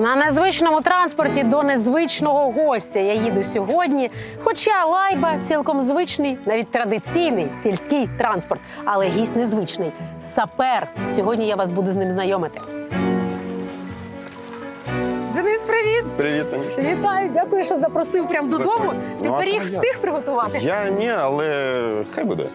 На незвичному транспорті до незвичного гостя я їду сьогодні. Хоча лайба цілком звичний, навіть традиційний сільський транспорт, але гість незвичний сапер. Сьогодні я вас буду з ним знайомити. Денис, привіт! Привіт, Танюш. Вітаю, дякую, що запросив прямо додому. Ти Ну, а пиріг то встиг приготувати? Я ні, але хай буде.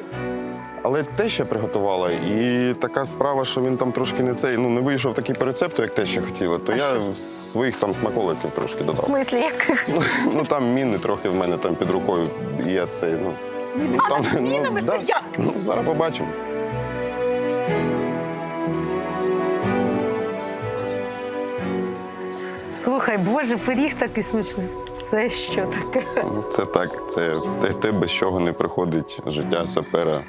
Але те ще приготувала, і така справа, що він там трошки не цей, ну не вийшов такий по рецепту, як те, що хотіла, то я своїх там смаколиків трошки В додав. смислі, як Ну, ну там міни трохи в мене там під рукою. І я цей, ну. сніданок там, з ну, мінами? Це як? Ну, зараз побачимо. Слухай, боже, пиріг такий смачний. Це що таке? Ну, Це так, це те, те, без чого не приходить життя сапера.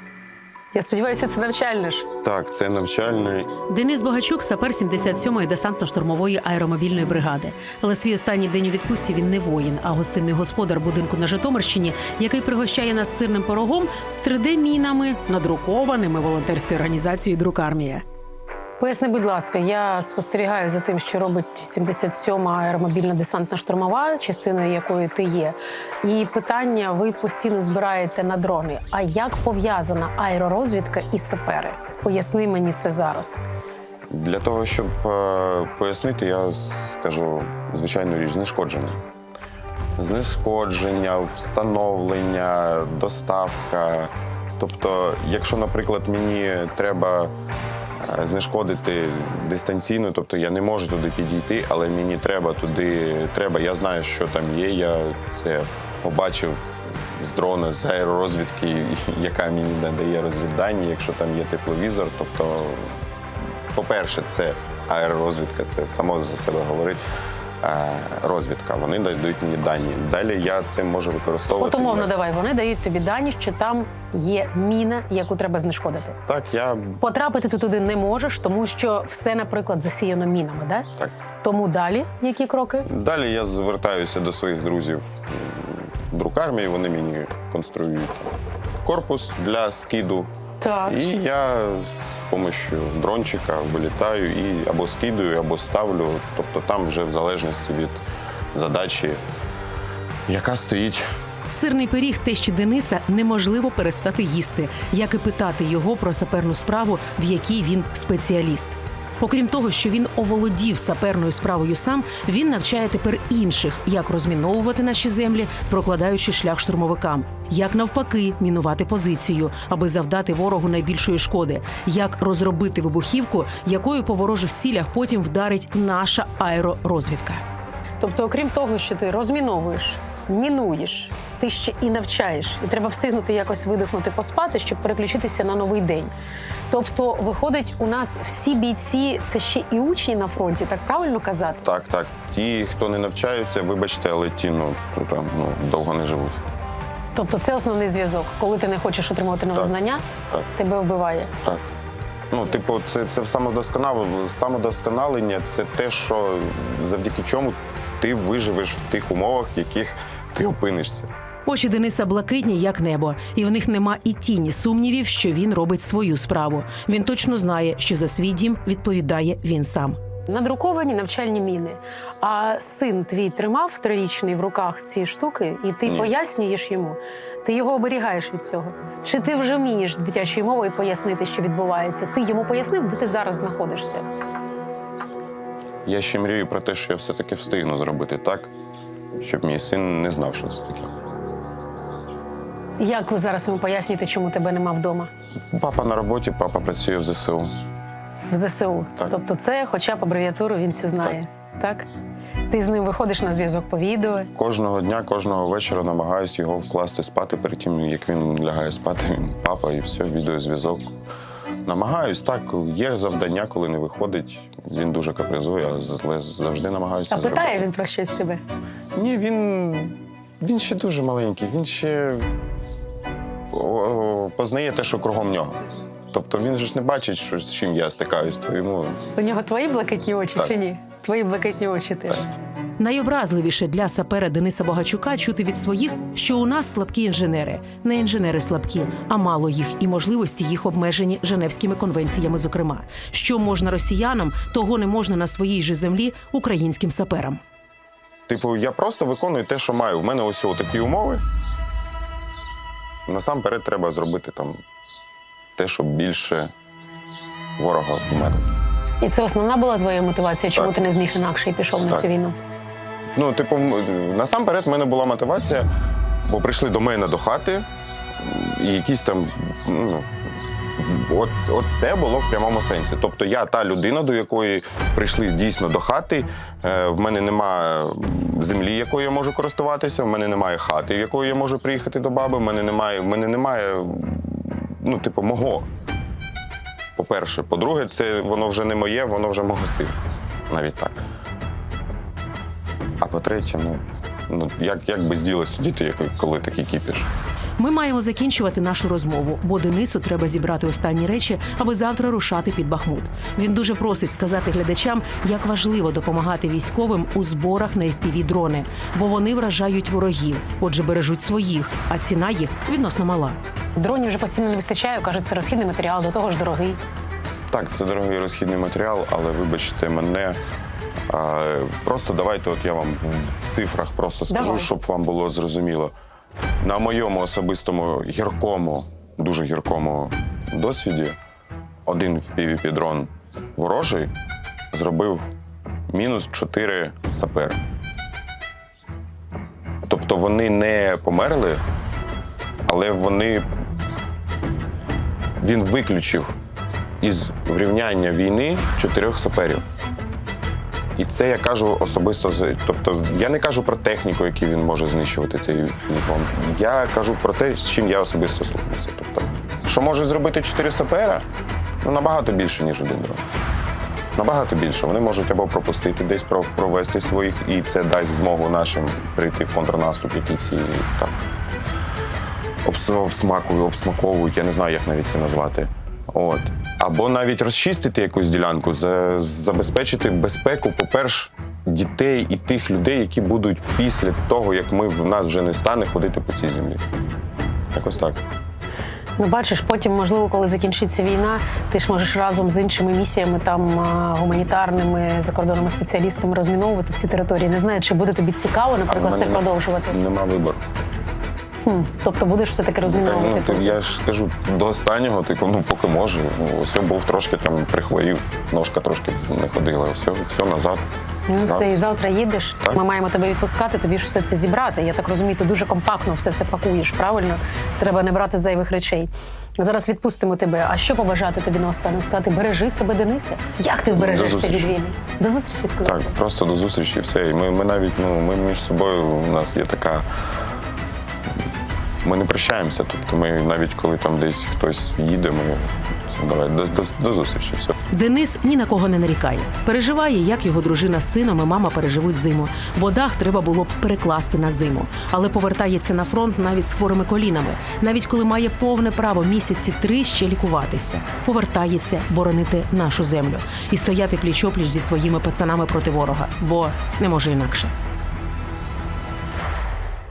Я сподіваюся, це навчальне ж. Так, це навчальне Денис Богачук, сапер 77-ї десантно-штурмової аеромобільної бригади. Але свій останній день у відпустці він не воїн, а гостинний господар будинку на Житомирщині, який пригощає нас сирним порогом з 3D-мінами, надрукованими волонтерською організацією Друкармія. Поясни, будь ласка, я спостерігаю за тим, що робить 77-ма аеромобільна десантна штурмова, частиною якої ти є. І питання ви постійно збираєте на дрони. А як пов'язана аеророзвідка і сапери? Поясни мені це зараз. Для того, щоб е, пояснити, я скажу звичайну річ знешкодження. Знешкодження, встановлення, доставка. Тобто, якщо, наприклад, мені треба знешкодити дистанційно, тобто я не можу туди підійти, але мені треба туди, треба, я знаю, що там є. Я це побачив з дрона, з аеророзвідки, яка мені надає розвіддані, якщо там є тепловізор. Тобто по-перше, це аеророзвідка, це само за себе говорить. Е, Розвідка, вони дають мені дані. Далі я це можу використовувати. От умовно, давай вони дають тобі дані, що там є міна, яку треба знешкодити. Так, я Потрапити ти туди не можеш, тому що все, наприклад, засіяно мінами, да? так. Тому далі які кроки? Далі я звертаюся до своїх друзів друкармії, вони мені конструюють корпус для скиду. Так. І я з допомогою дрончика вилітаю і або скидую, або ставлю. Тобто там вже в залежності від задачі, яка стоїть Сирний пиріг тещі Дениса неможливо перестати їсти, як і питати його про саперну справу, в якій він спеціаліст. Окрім того, що він оволодів саперною справою сам, він навчає тепер інших, як розміновувати наші землі, прокладаючи шлях штурмовикам, як навпаки мінувати позицію, аби завдати ворогу найбільшої шкоди, як розробити вибухівку, якою по ворожих цілях потім вдарить наша аеророзвідка. Тобто, окрім того, що ти розміновуєш, мінуєш, ти ще і навчаєш, і треба встигнути якось видихнути, поспати, щоб переключитися на новий день. Тобто, виходить, у нас всі бійці це ще і учні на фронті, так правильно казати? Так, так. Ті, хто не навчаються, вибачте, але ті ну, там ну, довго не живуть. Тобто, це основний зв'язок. Коли ти не хочеш отримувати нове Так. знання, Так. тебе вбиває. Так. Ну, типу, це, це самодосконалення. Самодосконалення це те, що завдяки чому ти виживеш в тих умовах, в яких ти опинишся. Очі Дениса блакитні, як небо, і в них нема і тіні сумнівів, що він робить свою справу. Він точно знає, що за свій дім відповідає він сам. Надруковані навчальні міни. А син твій тримав трирічний в руках ці штуки, і ти Ні. пояснюєш йому. Ти його оберігаєш від цього. Чи ти вже вмієш дитячою мовою пояснити, що відбувається? Ти йому пояснив, де ти зараз знаходишся? Я ще мрію про те, що я все-таки встигну зробити так, щоб мій син не знав, що це таке. Як ви зараз йому пояснюєте, чому тебе нема вдома Папа на роботі, папа працює в ЗСУ. в ЗСУ? Так. Тобто, це, хоча б абревіатуру він все знає. Так. Ти з ним виходиш на зв'язок по відео. Кожного дня, кожного вечора намагаюсь його вкласти спати перед тим, як він лягає спати. Він папа і все, відеозв'язок. Намагаюсь, так, є завдання, коли не виходить. Він дуже капризує, але завжди намагаюся. А питає він про щось тебе? Ні, він, він ще дуже маленький, він ще познає те, що кругом нього. Тобто він же ж не бачить, що, з чим я стикаюсь, то йому У нього твої блакитні очі Так. чи ні? Твої блакитні очі ти. Так. Найобразливіше для сапера Дениса Богачука чути від своїх, що у нас слабкі інженери, не інженери слабкі, а мало їх і можливості їх обмежені Женевськими конвенціями. Зокрема, що можна росіянам, того не можна на своїй же землі українським саперам. Типу, я просто виконую те, що маю. У мене ось такі умови. Насамперед треба зробити там те, щоб більше ворога вмерло. І це основна була твоя мотивація, чому Так. ти не зміг інакше і пішов на цю війну? Ну, типу, насамперед, в мене була мотивація, бо прийшли до мене до хати, і якісь там. Ну, от, от це було в прямому сенсі. Тобто я та людина, до якої прийшли дійсно до хати. Е, в мене немає землі, якою я можу користуватися, в мене немає хати, в якої я можу приїхати до баби, в мене немає, в мене немає, ну, типу, мого. По-перше. По-друге, це воно вже не моє, воно вже мого сина. Навіть так. А по-третє, ну, ну як, як без діла сидіти, коли такий кіпіш? Ми маємо закінчувати нашу розмову, бо Денису треба зібрати останні речі, аби завтра рушати під Бахмут. Він дуже просить сказати глядачам, як важливо допомагати військовим у зборах на fpv дрони, бо вони вражають ворогів, отже, бережуть своїх, а ціна їх відносно мала. Дронів вже постійно не вистачає, кажуть, це розхідний матеріал, до того ж дорогий. Так, це дорогий розхідний матеріал, але вибачте мене. А, просто давайте, от я вам в цифрах просто скажу, Давай. щоб вам було зрозуміло. На моєму особистому гіркому, дуже гіркому досвіді, один в дрон ворожий зробив мінус 4 сапери. Тобто вони не померли, але вони. Він виключив із врівняння війни чотирьох саперів. І це я кажу особисто. Тобто я не кажу про техніку, яку він може знищувати цей фон. Я кажу про те, з чим я особисто столкнувся. Тобто, що може зробити чотири сапера, ну набагато більше, ніж один дрон. Набагато більше. Вони можуть або пропустити десь провести своїх, і це дасть змогу нашим прийти в контрнаступ, який всі так обсмакують, обсмаковують, я не знаю, як навіть це назвати. От. Або навіть розчистити якусь ділянку, забезпечити безпеку, по-перше, дітей і тих людей, які будуть після того, як ми в нас вже не стане ходити по цій землі. Якось так. Ну, бачиш, потім, можливо, коли закінчиться війна, ти ж можеш разом з іншими місіями, там гуманітарними закордонними спеціалістами розміновувати ці території. Не знаю, чи буде тобі цікаво, наприклад, це продовжувати. Нема вибору. Хм. Тобто будеш все таки розміновувати. Ну, ти- я ж скажу до останнього, типу, ну поки можу. Ось був трошки там прихворів, ножка трошки не ходила. Все, все назад. Ну, Так. все, і завтра їдеш. Так. Ми маємо тебе відпускати, тобі ж все це зібрати. Я так розумію, ти дуже компактно все це пакуєш, правильно? Треба не брати зайвих речей. Зараз відпустимо тебе. А що побажати тобі наостанок? Сказати, бережи себе, Денисе. Як ти вбережешся від війни? До зустрічі сказати. Так, просто до зустрічі, все. І ми, ми навіть ну, ми між собою у нас є така. Ми не прощаємося. Тобто ми навіть коли там десь хтось їде, ми давай до, до, до зустрічі. Все. Денис ні на кого не нарікає. Переживає, як його дружина з сином і мама переживуть зиму. Бо дах треба було б перекласти на зиму. Але повертається на фронт навіть з хворими колінами, навіть коли має повне право місяці три ще лікуватися. Повертається боронити нашу землю і стояти пліч-опліч зі своїми пацанами проти ворога, бо не може інакше.